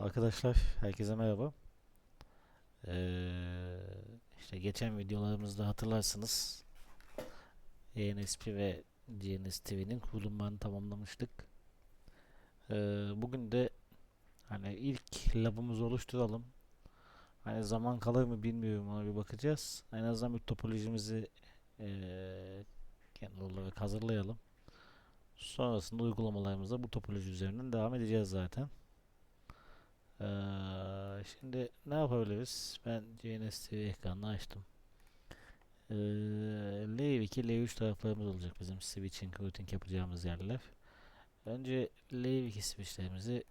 Arkadaşlar herkese merhaba. Ee, işte geçen videolarımızda hatırlarsınız ENSP ve GNS TV'nin kurulumlarını tamamlamıştık. Ee, bugün de hani ilk labımızı oluşturalım. Hani zaman kalır mı bilmiyorum ona bir bakacağız. En azından bir topolojimizi ee, genel olarak hazırlayalım. Sonrasında uygulamalarımıza bu topoloji üzerinden devam edeceğiz zaten. Ee, şimdi ne yapabiliriz? Ben GNS TV ekranını açtım. Ee, Layer 2, Layer 3 taraflarımız olacak bizim switching, routing yapacağımız yerler. Önce Layer 2 switchlerimizi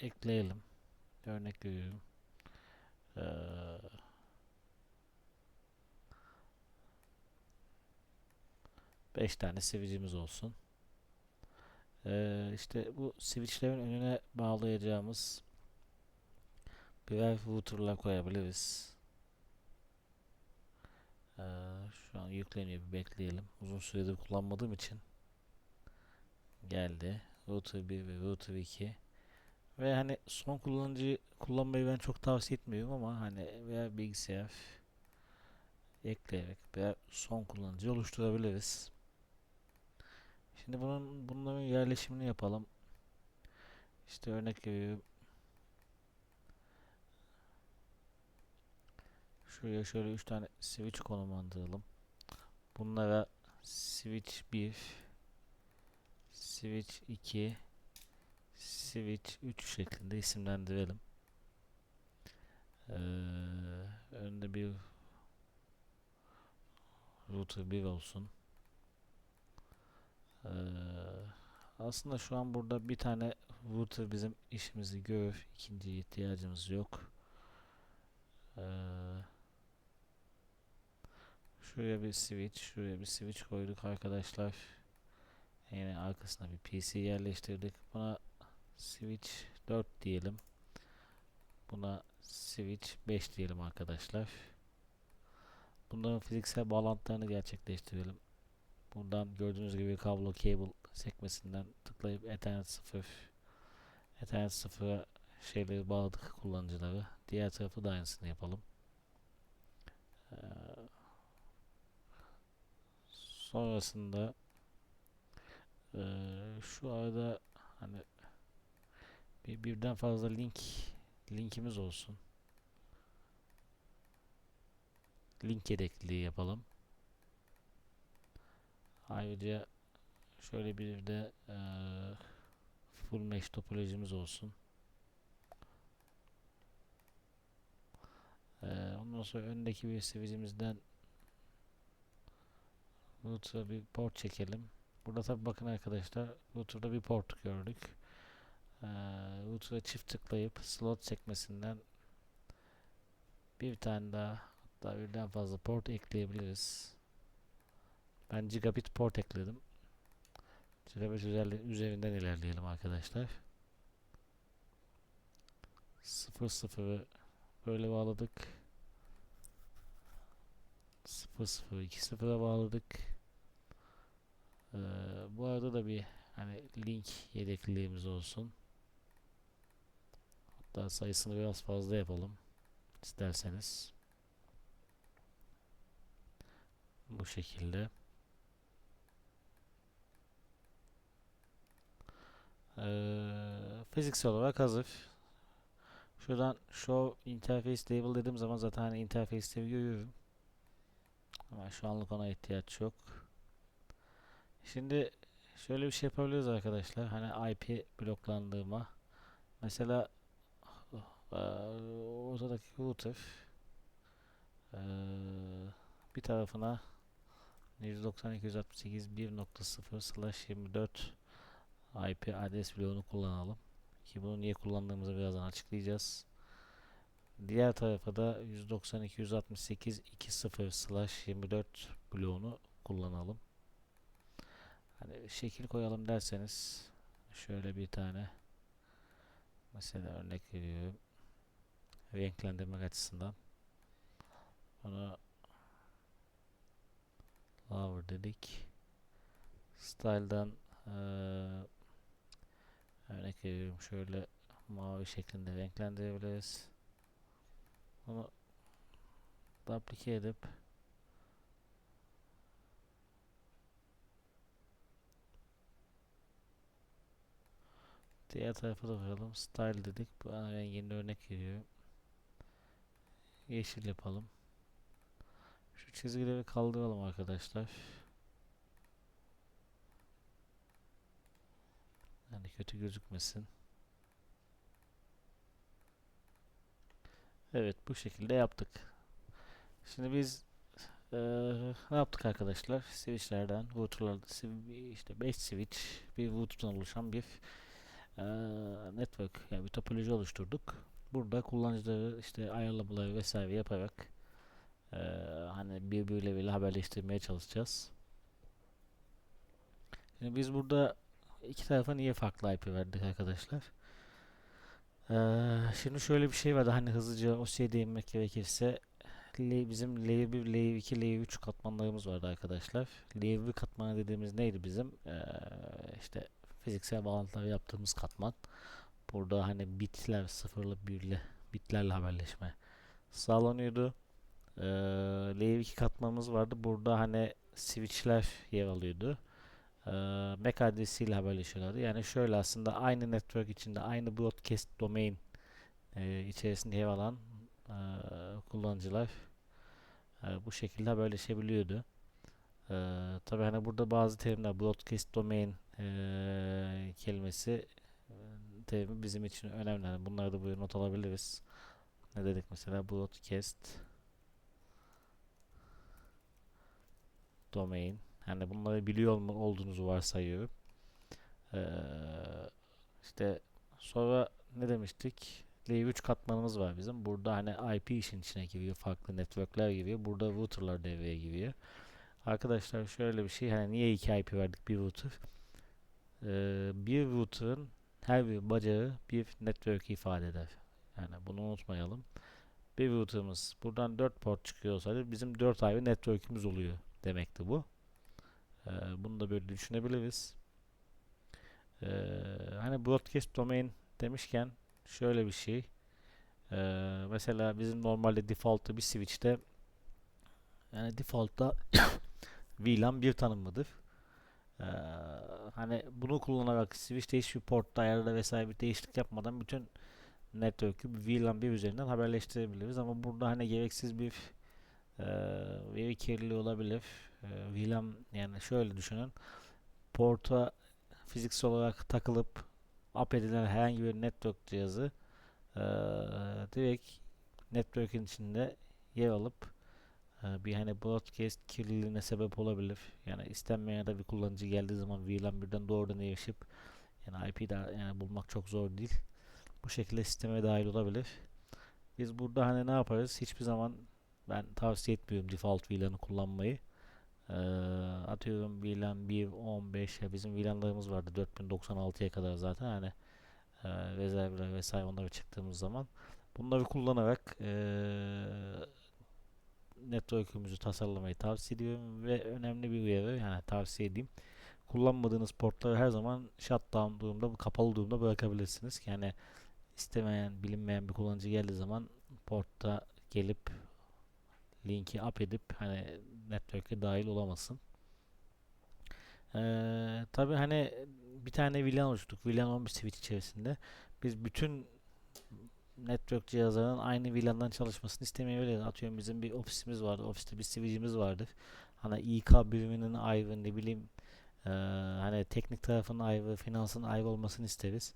ekleyelim. Örnek veriyorum. Ee, beş tane switch'imiz olsun. Ee, işte bu switchlerin önüne bağlayacağımız birer router'lar koyabiliriz. Ee, şu an yükleniyor bir bekleyelim. Uzun süredir kullanmadığım için geldi. Router 1 ve router 2 ve hani son kullanıcı kullanmayı ben çok tavsiye etmiyorum ama hani veya bilgisayar ekleyerek veya son kullanıcı oluşturabiliriz. Şimdi bunun bunların yerleşimini yapalım. İşte örnek veriyorum. Şuraya şöyle 3 tane switch konumlandıralım. Bunlara switch 1 switch 2 switch 3 şeklinde isimlendirelim. Ee, önde bir router 1 olsun. Ee, aslında şu an burada bir tane router bizim işimizi görür. İkinciye ihtiyacımız yok. Ee, şuraya bir switch, şuraya bir switch koyduk arkadaşlar. Yine arkasına bir PC yerleştirdik. Buna switch 4 diyelim. Buna switch 5 diyelim arkadaşlar. Bunların fiziksel bağlantılarını gerçekleştirelim. Buradan gördüğünüz gibi kablo cable sekmesinden tıklayıp Ethernet 0 Ethernet 0'a şeyleri bağladık kullanıcıları. Diğer tarafı da aynısını yapalım. Ee, sonrasında ee, şu arada hani bir, birden fazla link linkimiz olsun. Link gerekliliği yapalım. Ayrıca şöyle bir de e, full mesh topolojimiz olsun. E, ondan sonra öndeki bir switch'imizden router'a bir port çekelim. Burada tabi bakın arkadaşlar router'da bir port gördük. E, router'a çift tıklayıp slot sekmesinden bir tane daha hatta birden fazla port ekleyebiliriz. Ben gigabit port ekledim. Gigabit üzerinden ilerleyelim arkadaşlar. 00'ı böyle bağladık. 00'ı 20'a bağladık. Ee, bu arada da bir hani link yedekliliğimiz olsun. Hatta sayısını biraz fazla yapalım isterseniz. Bu şekilde. Ee, fiziksel olarak hazır. Şuradan show interface label dediğim zaman zaten hani interface'leri görüyorum. Ama şu anlık ona ihtiyaç yok. Şimdi şöyle bir şey yapabiliriz arkadaşlar. Hani IP bloklandığıma mesela eee, ortadaki router eee, bir tarafına 192.168.1.0 slash 24 IP adres bloğunu kullanalım. Ki bunu niye kullandığımızı birazdan açıklayacağız. Diğer tarafa da 192.168.2.0 slash 24 bloğunu kullanalım. Hani şekil koyalım derseniz şöyle bir tane mesela örnek veriyorum. Renklendirmek açısından bunu Lower dedik. Style'dan eee örnek veriyorum şöyle mavi şeklinde renklendirebiliriz. Bunu duplike edip diğer tarafa da koyalım. Style dedik. Bu ben yeni örnek veriyorum. Yeşil yapalım. Şu çizgileri kaldıralım arkadaşlar. Yani kötü gözükmesin. Evet bu şekilde yaptık. Şimdi biz eee, ne yaptık arkadaşlar? Switchlerden, routerlarda swi- işte 5 switch bir router'dan oluşan bir eee, network yani bir topoloji oluşturduk. Burada kullanıcıları işte ayarlamaları vesaire yaparak eee, hani birbirleriyle haberleştirmeye çalışacağız. Şimdi biz burada iki tarafa niye farklı IP verdik arkadaşlar? Eee, şimdi şöyle bir şey vardı hani hızlıca o şeye değinmek gerekirse bizim Layer 1, Layer 2, Layer 3 katmanlarımız vardı arkadaşlar. Layer 1 katmanı dediğimiz neydi bizim? Eee, işte fiziksel bağlantılar yaptığımız katman. Burada hani bitler sıfırlı birli bitlerle haberleşme sağlanıyordu. Eee Layer 2 katmanımız vardı. Burada hani switchler yer alıyordu. Eee MAC adresiyle haberleşiyorlardı. Yani şöyle aslında aynı network içinde aynı broadcast domain eee, içerisinde yer alan eee, kullanıcılar eee, bu şekilde haberleşebiliyordu. Eee tabii hani burada bazı terimler broadcast domain eee, kelimesi eee, terimi bizim için önemli. Yani bunları da buraya not alabiliriz. Ne dedik mesela broadcast domain. Yani bunları biliyor mu olduğunuzu varsayıyorum. Eee işte sonra ne demiştik? Layer 3 katmanımız var bizim. Burada hani IP işin içine giriyor. Farklı networkler giriyor. Burada routerlar devreye giriyor. Arkadaşlar şöyle bir şey. Hani niye iki IP verdik bir router? Eee, bir router'ın her bir bacağı bir network ifade eder. Yani bunu unutmayalım. Bir router'ımız buradan 4 port çıkıyor olsaydı bizim 4 ayrı network'ümüz oluyor demekti bu. Eee, bunu da böyle düşünebiliriz. Eee, hani broadcast domain demişken şöyle bir şey. Mesela bizim normalde default'ta bir switch'te yani default'ta VLAN bir tanımlıdır. Eee, hani bunu kullanarak switch'te hiçbir portta ayarda vesaire bir değişiklik yapmadan bütün network'ü VLAN bir üzerinden haberleştirebiliriz ama burada hani gereksiz bir eee veri kirliliği olabilir. Eee, VLAN yani şöyle düşünün. Porta fiziksel olarak takılıp up edilen herhangi bir network cihazı eee, direkt network'in içinde yer alıp bir hani broadcast kirliliğine sebep olabilir. Yani istenmeyen da bir kullanıcı geldiği zaman VLAN birden doğrudan erişip yani IP de yani bulmak çok zor değil. Bu şekilde sisteme dahil olabilir. Biz burada hani ne yaparız? Hiçbir zaman ben tavsiye etmiyorum default VLAN'ı kullanmayı. Eee, atıyorum VLAN 1, 15 ya bizim VLAN'larımız vardı 4096'ya kadar zaten hani eee rezervler vesaire onları çıktığımız zaman bunları kullanarak eee network'ümüzü tasarlamayı tavsiye ediyorum ve önemli bir uyarı yani tavsiye edeyim. Kullanmadığınız portları her zaman shutdown durumda, kapalı durumda bırakabilirsiniz. Yani istemeyen, bilinmeyen bir kullanıcı geldiği zaman portta gelip linki up edip hani network'e dahil olamasın. Ee, tabii hani bir tane VLAN oluşturduk. VLAN 11 switch içerisinde. Biz bütün network cihazlarının aynı VLAN'dan çalışmasını istemeyebiliriz. Atıyorum bizim bir ofisimiz vardı. Ofiste bir switch'imiz vardır. Hani İK biriminin ayrı ne bileyim eee, hani teknik tarafının ayrı, finansın ayrı olmasını isteriz.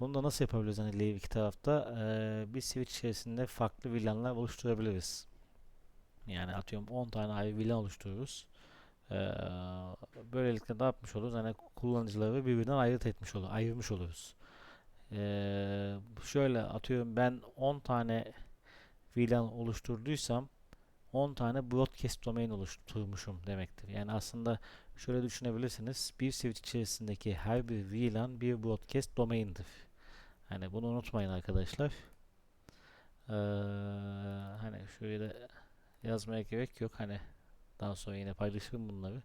Bunu da nasıl yapabiliriz? Hani layer 2 tarafta eee, bir switch içerisinde farklı VLAN'lar oluşturabiliriz. Yani atıyorum 10 tane ayrı VLAN oluştururuz. Eee, böylelikle ne yapmış oluruz? Hani kullanıcıları birbirinden ayırt etmiş olur, ayırmış oluruz. Eee, şöyle atıyorum ben 10 tane VLAN oluşturduysam 10 tane broadcast domain oluşturmuşum demektir. Yani aslında şöyle düşünebilirsiniz. Bir switch içerisindeki her bir VLAN bir broadcast domain'dir. Hani bunu unutmayın arkadaşlar. Eee, hani şöyle yazmaya gerek yok. Hani daha sonra yine paylaşırım bunları.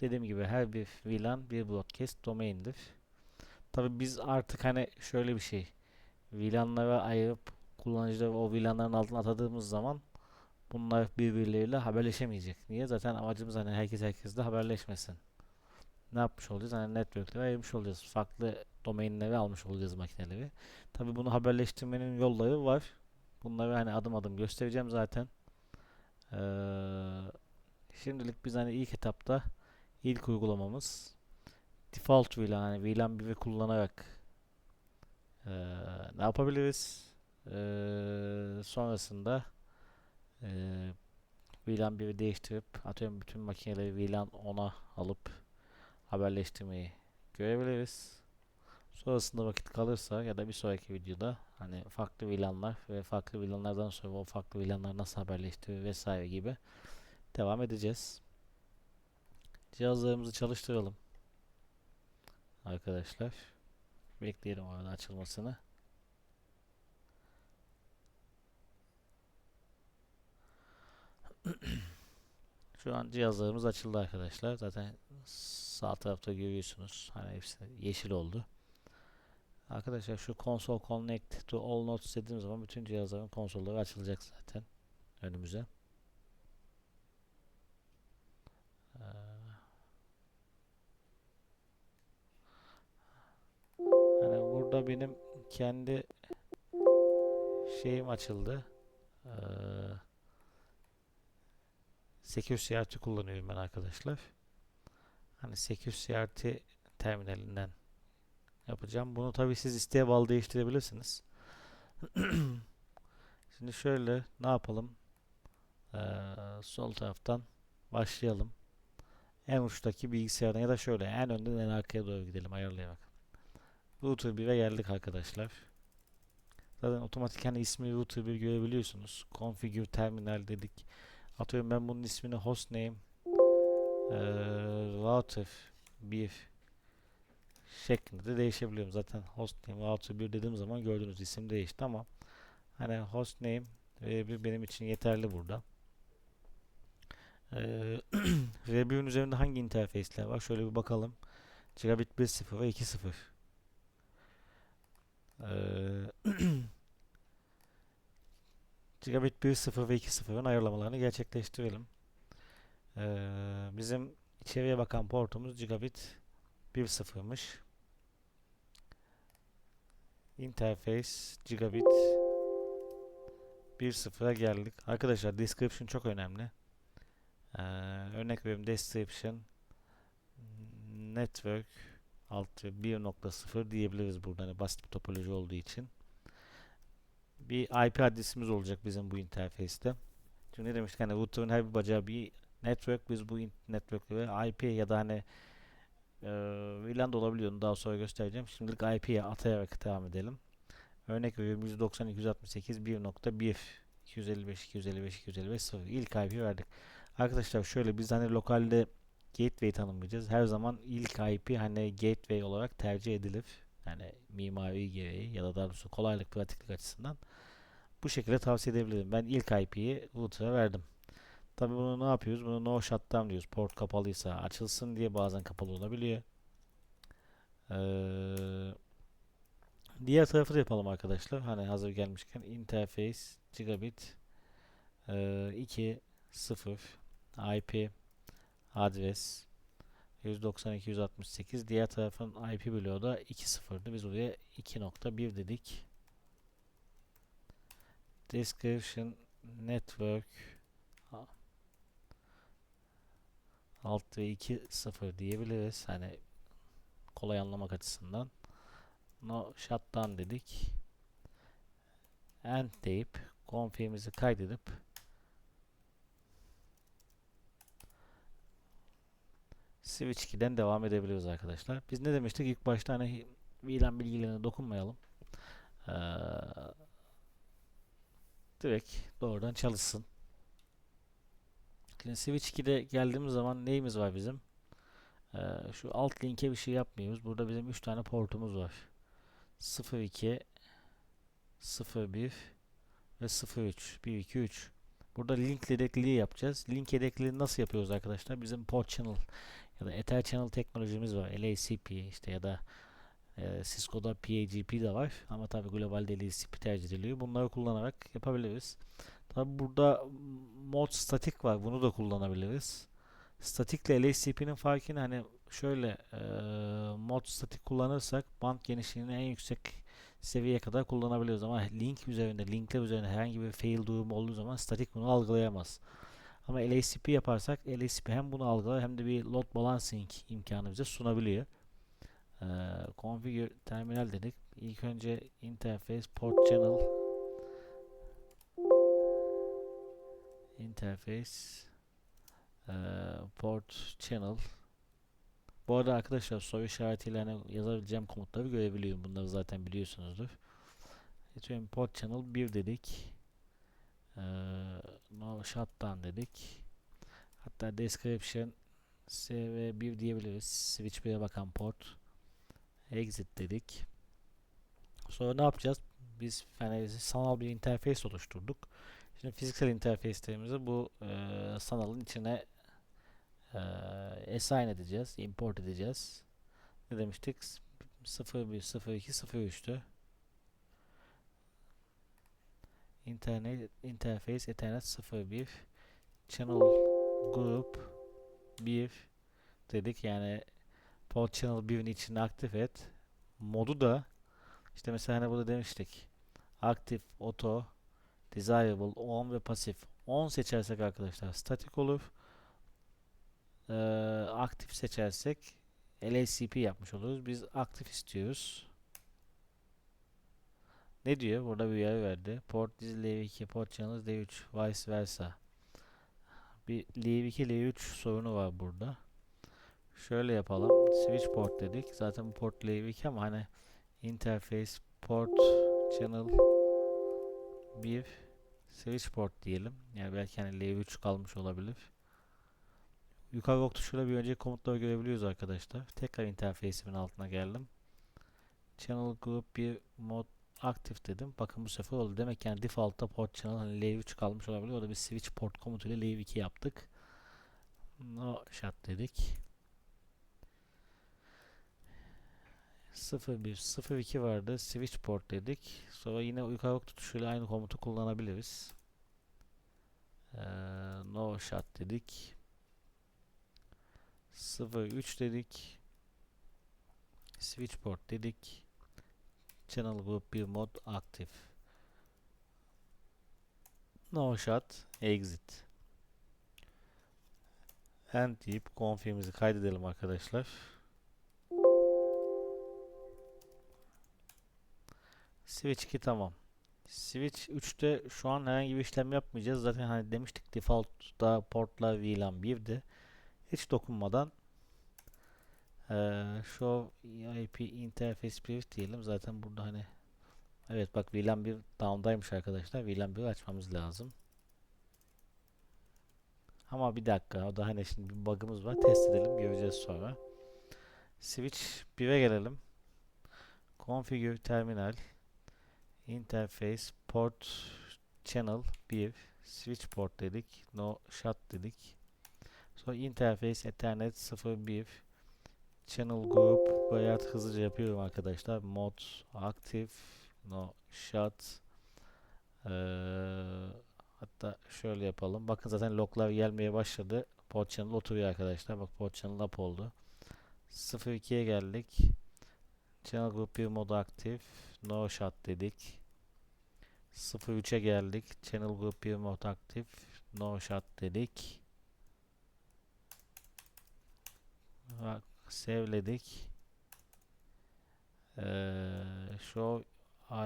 Dediğim gibi her bir VLAN bir broadcast domain'dir. Tabii biz artık hani şöyle bir şey VLAN'lara ayırıp kullanıcıları o VLAN'ların altına atadığımız zaman bunlar birbirleriyle haberleşemeyecek. Niye? Zaten amacımız hani herkes herkesle haberleşmesin. Ne yapmış olacağız? Hani network'leri ayırmış olacağız. Farklı domainleri almış olacağız makineleri. Tabii bunu haberleştirmenin yolları var. Bunları hani adım adım göstereceğim zaten. Ee, şimdilik biz hani ilk etapta ilk uygulamamız default VLAN hani VLAN 1'i kullanarak ee, ne yapabiliriz? Ee, sonrasında ee, VLAN 1'i değiştirip atıyorum bütün makineleri VLAN 10'a alıp haberleştirmeyi görebiliriz. Sonrasında vakit kalırsa ya da bir sonraki videoda hani farklı VLAN'lar ve farklı VLAN'lardan sonra o farklı VLAN'lar nasıl haberleştirir vesaire gibi devam edeceğiz. Cihazlarımızı çalıştıralım. Arkadaşlar. Bekleyelim o arada açılmasını. Şu an cihazlarımız açıldı arkadaşlar. Zaten sağ tarafta görüyorsunuz. Hani hepsi yeşil oldu. Arkadaşlar şu console connect to all nodes dediğim zaman bütün cihazların konsolları açılacak zaten önümüze. Ee, burada benim kendi şeyim açıldı. Ee, Secure CRT kullanıyorum ben arkadaşlar. Hani Secure CRT terminalinden yapacağım. Bunu tabi siz isteğe bağlı değiştirebilirsiniz. Şimdi şöyle ne yapalım? Ee, sol taraftan başlayalım. En uçtaki bilgisayardan ya da şöyle en önden en arkaya doğru gidelim ayarlayarak. Router 1'e geldik arkadaşlar. Zaten otomatik hani ismi router 1 görebiliyorsunuz. Configure terminal dedik. Atıyorum ben bunun ismini hostname ee, router 1 şeklinde de değişebiliyorum. Zaten hostname router 1 dediğim zaman gördüğünüz isim değişti ama hani hostname v1 benim için yeterli burada. Ee, V1'in üzerinde hangi interface'ler var? Şöyle bir bakalım. Gigabit 1.0 ve 2.0. Gigabit 1.0 ve 2.0'ın ayarlamalarını gerçekleştirelim. Ee, bizim içeriye bakan portumuz Gigabit 1.0'mış. Interface Gigabit 1.0'a geldik. Arkadaşlar description çok önemli. Ee, örnek veriyorum description network alt 1.0 diyebiliriz burada hani basit bir topoloji olduğu için. Bir IP adresimiz olacak bizim bu interface'te. Çünkü ne demiştik hani router'ın her bir bacağı bir network biz bu network'leri IP ya da hani e, VLAN da olabiliyor. Daha sonra göstereceğim. Şimdilik IP'ye atayarak devam edelim. Örnek veriyorum 192 168 1.1 255 255 255 0 ilk IP verdik. Arkadaşlar şöyle biz hani lokalde gateway tanımlayacağız. Her zaman ilk IP hani gateway olarak tercih edilir. Yani mimari gereği ya da daha doğrusu kolaylık pratiklik açısından bu şekilde tavsiye edebilirim. Ben ilk IP'yi router'a verdim. Tabi bunu ne yapıyoruz? Bunu no shutdown diyoruz. Port kapalıysa açılsın diye bazen kapalı olabiliyor. Ee, diğer tarafı da yapalım arkadaşlar. Hani hazır gelmişken interface gigabit e, 2 0 IP adres 192.168 diğer tarafın IP bloğu da 2.0'dı. Biz oraya 2.1 dedik. Description network alt ve 2.0 diyebiliriz. Hani kolay anlamak açısından. No shutdown dedik. End deyip config'imizi kaydedip Switch 2'den devam edebiliyoruz arkadaşlar. Biz ne demiştik? İlk başta hani VLAN bilgilerine dokunmayalım. Ee, direkt doğrudan çalışsın. Şimdi Switch 2'de geldiğimiz zaman neyimiz var bizim? Ee, şu alt linke bir şey yapmıyoruz. Burada bizim 3 tane portumuz var. 02 01 ve 03 1 2 3 Burada link yedekliği yapacağız. Link yedekliği nasıl yapıyoruz arkadaşlar? Bizim port channel ya da Ether channel teknolojimiz var. LACP işte ya da Ee, Cisco'da PAGP de var ama tabi globalde LSP tercih ediliyor. Bunları kullanarak yapabiliriz. Tabi burada mod statik var. Bunu da kullanabiliriz. Statik ile LSCP'nin farkını hani şöyle e, mod statik kullanırsak band genişliğini en yüksek seviyeye kadar kullanabiliyoruz ama link üzerinde, linkler üzerinde herhangi bir fail durumu olduğu zaman statik bunu algılayamaz. Ama LACP yaparsak LACP hem bunu algılar hem de bir load balancing imkanı bize sunabiliyor. Ee, configure terminal dedik. İlk önce interface port channel interface e, port channel bu arada arkadaşlar soru işaretiyle hani yazabileceğim komutları görebiliyorum. Bunları zaten biliyorsunuzdur. Atıyorum port channel 1 dedik. Ee, no shutdown dedik. Hatta description SV1 diyebiliriz. Switch 1'e bakan port. Exit dedik. Sonra ne yapacağız? Biz yani sanal bir interface oluşturduk. Şimdi fiziksel interface'lerimizi bu e, sanalın içine e, assign edeceğiz, import edeceğiz. Ne demiştik? 01, 02, 03'tü. İnternet interface ethernet 01 channel group 1 dedik. Yani port channel 1'in içinde aktif et. Modu da işte mesela hani burada demiştik. Aktif auto desirable on ve pasif. 10 seçersek arkadaşlar statik olur. Ee, aktif seçersek LACP yapmış oluruz. Biz aktif istiyoruz ne diyor? Burada bir uyarı verdi. Port dizi L2, port channel L3, vice versa. Bir L2, L3 sorunu var burada. Şöyle yapalım. Switch port dedik. Zaten bu port L2 ama hani interface port channel 1 switch port diyelim. Yani belki hani L3 kalmış olabilir. Yukarı ok tuşuyla bir önceki komutları görebiliyoruz arkadaşlar. Tekrar interface'imin altına geldim. Channel group 1 mod aktif dedim. Bakın bu sefer oldu. Demek yani default'ta port channel hani L3 kalmış olabilir. Orada bir switch port komutuyla L2 yaptık. No shot dedik. 01 02 vardı. Switch port dedik. Sonra yine yukarı ok tutuşuyla aynı komutu kullanabiliriz. Ee, no shot dedik. 03 dedik. Switch port dedik. Channel group 1 mod aktif. No shot exit. End deyip config'imizi kaydedelim arkadaşlar. Switch 2 tamam. Switch 3'te şu an herhangi bir işlem yapmayacağız. Zaten hani demiştik default'ta portlar VLAN 1'di. Hiç dokunmadan ee, show IP interface brief diyelim. Zaten burada hani evet bak VLAN 1 down'daymış arkadaşlar. VLAN 1 açmamız lazım. Ama bir dakika. O da hani şimdi bir bug'ımız var. Test edelim. Göreceğiz sonra. Switch 1'e gelelim. Configure terminal interface port channel 1 switch port dedik. No shut dedik. Sonra interface ethernet 01 channel group bayat hızlıca yapıyorum arkadaşlar. Mod aktif no shut ee, hatta şöyle yapalım. Bakın zaten loglar gelmeye başladı. Port channel oturuyor arkadaşlar. Bak port channel up oldu. 02'ye geldik. Channel group 1 mod aktif. No shut dedik. 03'e geldik. Channel group 1 mod aktif. No shut dedik. Sevledik. Ee, show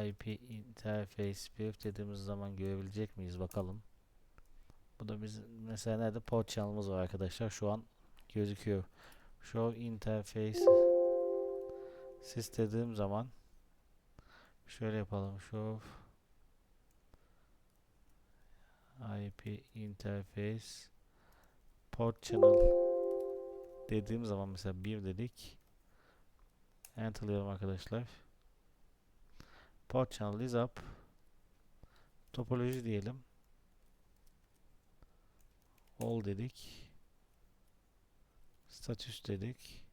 IP interface brief dediğimiz zaman görebilecek miyiz bakalım. Bu da biz mesela nerede port channel'ımız var arkadaşlar. Şu an gözüküyor. Show interface sys dediğim zaman şöyle yapalım. Show IP interface port channel dediğim zaman mesela 1 dedik. Enter'layalım arkadaşlar. Port channel is up. Topoloji diyelim. All dedik. Status dedik.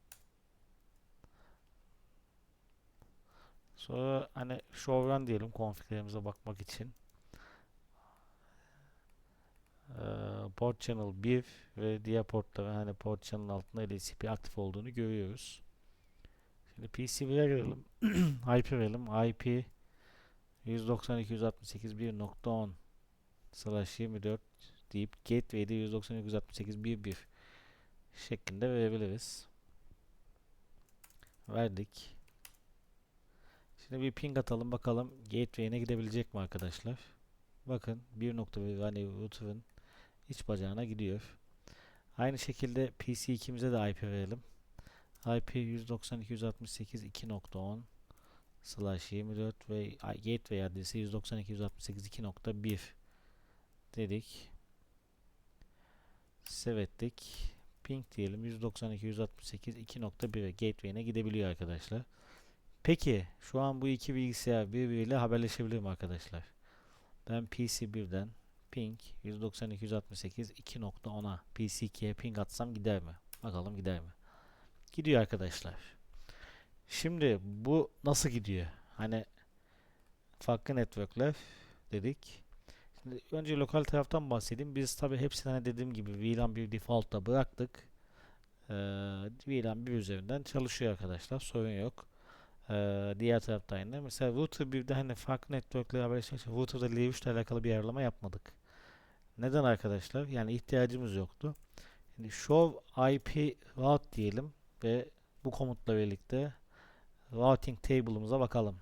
Sonra hani show diyelim konfiglerimize bakmak için. Ee, port channel 1 ve diğer portların hani port channel altında LCP aktif olduğunu görüyoruz. Şimdi PCB'ye girelim. IP verelim. IP 192.168.1.10 slash 24 deyip gateway'de 192.168.1.1 şeklinde verebiliriz. Verdik. Şimdi bir ping atalım bakalım gateway'ine gidebilecek mi arkadaşlar? Bakın 1.1 hani router'ın iç bacağına gidiyor. Aynı şekilde PC2'mize de IP verelim. IP 192.168.2.10 slash 24 ve gateway adresi 192.168.2.1 dedik. Save ettik. Ping diyelim 192.168.2.1'e gateway'ine gidebiliyor arkadaşlar. Peki şu an bu iki bilgisayar birbiriyle haberleşebilir mi arkadaşlar? Ben PC1'den ping 192.168.2.10'a PC2'ye ping atsam gider mi? Bakalım gider mi? Gidiyor arkadaşlar. Şimdi bu nasıl gidiyor? Hani farklı networkler dedik. Şimdi önce lokal taraftan bahsedeyim. Biz tabi hepsini hani dediğim gibi VLAN bir default'ta bıraktık. Ee, VLAN bir üzerinden çalışıyor arkadaşlar. Sorun yok. Ee, diğer tarafta aynı. Mesela router 1'de hani farklı network'le haberleşmek için router'da L3 ile alakalı bir ayarlama yapmadık. Neden arkadaşlar? Yani ihtiyacımız yoktu. Şimdi show IP route diyelim ve bu komutla birlikte routing table'ımıza bakalım.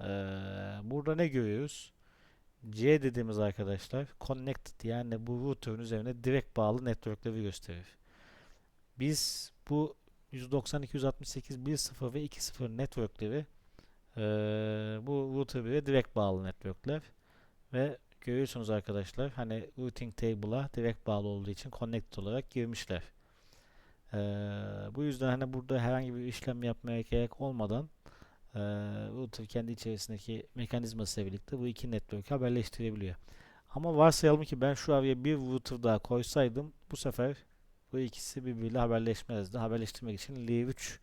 Ee, burada ne görüyoruz? C dediğimiz arkadaşlar connected yani bu router'ın üzerine direkt bağlı network'leri gösterir. Biz bu 192.168.1.0 ve 2.0 network'leri ee, bu router 1'e direkt bağlı network'ler ve görüyorsunuz arkadaşlar hani routing table'a direkt bağlı olduğu için connected olarak girmişler. Ee, bu yüzden hani burada herhangi bir işlem yapmaya gerek olmadan e, router kendi içerisindeki mekanizmasıyla birlikte bu iki network'ü haberleştirebiliyor. Ama varsayalım ki ben şu araya bir router daha koysaydım bu sefer bu ikisi birbiriyle haberleşmezdi. Haberleştirmek için L3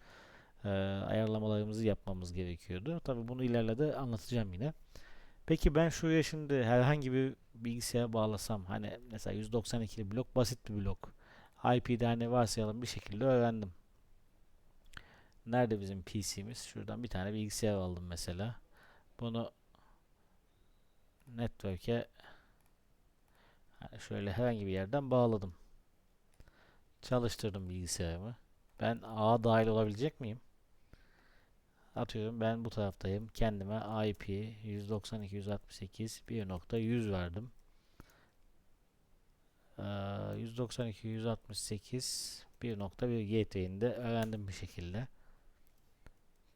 e, ayarlamalarımızı yapmamız gerekiyordu. Tabi bunu ileride anlatacağım yine. Peki ben şuraya şimdi herhangi bir bilgisayara bağlasam hani mesela 192'li blok basit bir blok. IP'de hani varsayalım bir şekilde öğrendim. Nerede bizim PC'miz? Şuradan bir tane bilgisayar aldım mesela. Bunu network'e hani şöyle herhangi bir yerden bağladım. Çalıştırdım bilgisayarımı. Ben A dahil olabilecek miyim? Atıyorum ben bu taraftayım. Kendime IP 192.168.1.100 verdim. Ee, 192.168 1.1 gateway'inde öğrendim bir şekilde.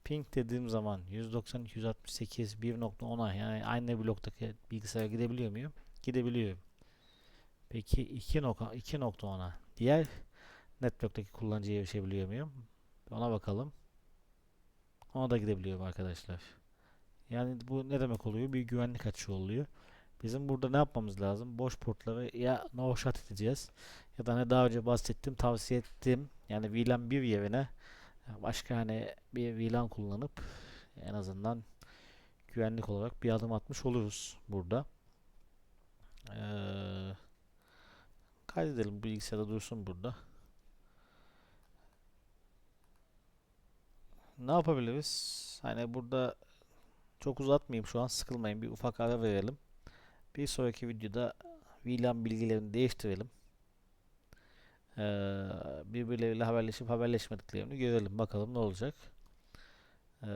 Ping dediğim zaman 192.168 1.10'a yani aynı bloktaki bilgisayara gidebiliyor muyum? Gidebiliyorum. Peki 2.10'a diğer network'teki kullanıcıya erişebiliyor muyum? Ona bakalım. Ona da gidebiliyorum arkadaşlar. Yani bu ne demek oluyor? Bir güvenlik açığı oluyor. Bizim burada ne yapmamız lazım? Boş portları ya no shot edeceğiz ya da ne daha önce bahsettim, tavsiye ettim. Yani VLAN bir yerine başka hani bir VLAN kullanıp en azından güvenlik olarak bir adım atmış oluruz burada. Ee, kaydedelim bilgisayarda dursun burada. Ne yapabiliriz? Hani burada çok uzatmayayım şu an sıkılmayın bir ufak ara verelim. Bir sonraki videoda VLAN bilgilerini değiştirelim. Ee, birbirleriyle haberleşip haberleşmediklerini görelim. Bakalım ne olacak. Ee,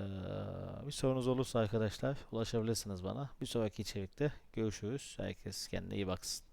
bir sorunuz olursa arkadaşlar ulaşabilirsiniz bana. Bir sonraki içerikte görüşürüz. Herkes kendine iyi baksın.